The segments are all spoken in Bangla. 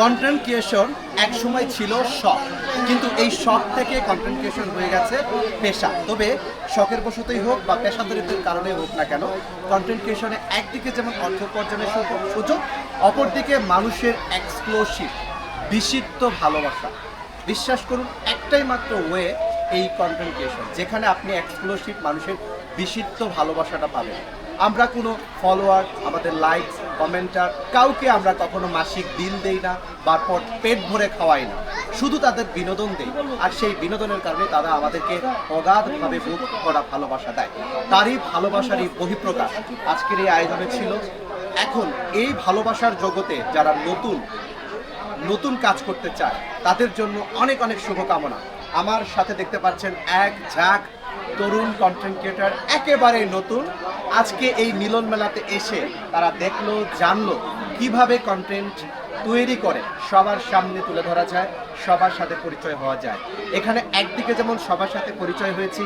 কন্টেন্ট ক্রিয়েশন এক সময় ছিল শখ, কিন্তু এই শখ থেকে কন্টেন্ট ক্রিয়েশন হয়ে গেছে পেশা। তবে শখের বশতই হোক বা পেশাদারিত্বের কারণে হোক না কেন কন্টেন্ট ক্রিয়েশনে একদিকে যেমন অর্থ উপার্জনের সুযোগ অপরদিকে মানুষের এক্সক্লুসিভ বিচিত্র ভালোবাসা। বিশ্বাস করুন, একটাই মাত্র ওয়ে এই কন্টেন্ট ক্রিয়েশন যেখানে আপনি এক্সক্লুসিভ মানুষের বিচিত্র ভালোবাসাটা পাবেন। আমরা কোনো ফলোয়ার আমাদের লাইকস কমেন্টার, কাউকে আমরা কখনো মাসিক বিল দেই না বা পট- পেট ভরে খাওয়াই না। শুধু তাদের বিনোদন দেই। আর সেই বিনোদনের কারণে তারা আমাদেরকে অগাধভাবে বোধ করা ভালোবাসা দেয়। তারই ভালোবাসারই বহিঃপ্রকাশ আজকের এই আয়োজনে ছিল। এখন এই ভালোবাসার জগতে যারা নতুন নতুন কাজ করতে চায়, তাদের জন্য অনেক অনেক শুভকামনা। আমার সাথে দেখতে পাচ্ছেন এক ঝাঁক তরুণ কন্টেন্ট ক্রিয়েটার একেবারে নতুন। আজকে এই মিলন মেলাতে এসে তারা দেখল, জানলো কীভাবে কন্টেন্ট তৈরি করে। সবার সামনে তুলে ধরা যায়, সবার সাথে পরিচয় হওয়া যায়। এখানে একদিকে যেমন সবার সাথে পরিচয় হয়েছি,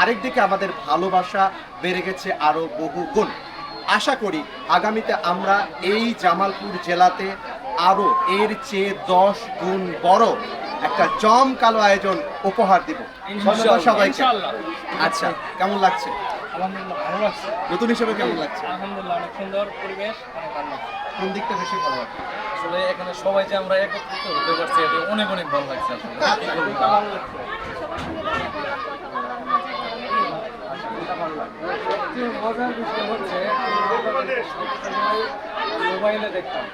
আরেকদিকে আমাদের ভালোবাসা বেড়ে গেছে আরও বহু গুণ আশা করি আগামীতে আমরা এই জামালপুর জেলাতে আরও এর চেয়ে দশ গুণ বড় একটা জমকালো আয়োজন উপহার দিব। ধন্যবাদ সবাইকে। আচ্ছা কেমন লাগছে? আলহামদুলিল্লাহ ভালো লাগছে। নতুন হিসেবে কেমন লাগছে? আলহামদুলিল্লাহ অনেক সুন্দর পরিবেশ অনেক ভালো কোন দিকটা বেশি ভালো লাগছে? আসলে এখানে সবাই যে আমরা একত্রিত হতে পারছি এটা অনেক অনেক ভালো লাগছে আসলে। মজার বিষয় হচ্ছে মোবাইলে দেখতাম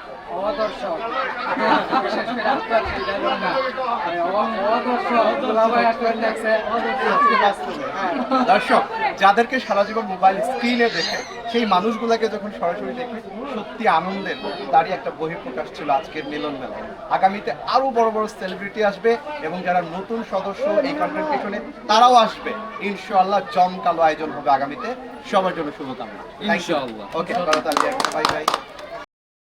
অদর্শক। বিশেষ করে মানে অদর্শক। দর্শক। যাদেরকে সারা জীবন মোবাইল স্ক্রিনে দেখে সেই মানুষগুলোকে যখন সরাসরি দেখে সত্যি আনন্দের তারই একটা বহিঃপ্রকাশ ছিল আজকের মিলন মেলা আগামীতে আরও বড় বড় সেলিব্রিটি আসবে এবং যারা নতুন সদস্য এই কন্টেন্ট পিছনে তারাও আসবে। ইনশাআল্লাহ জমকালো আয়োজন হবে আগামীতে। সবার জন্য শুভকামনা। ইনশাআল্লাহ। Okay bye bye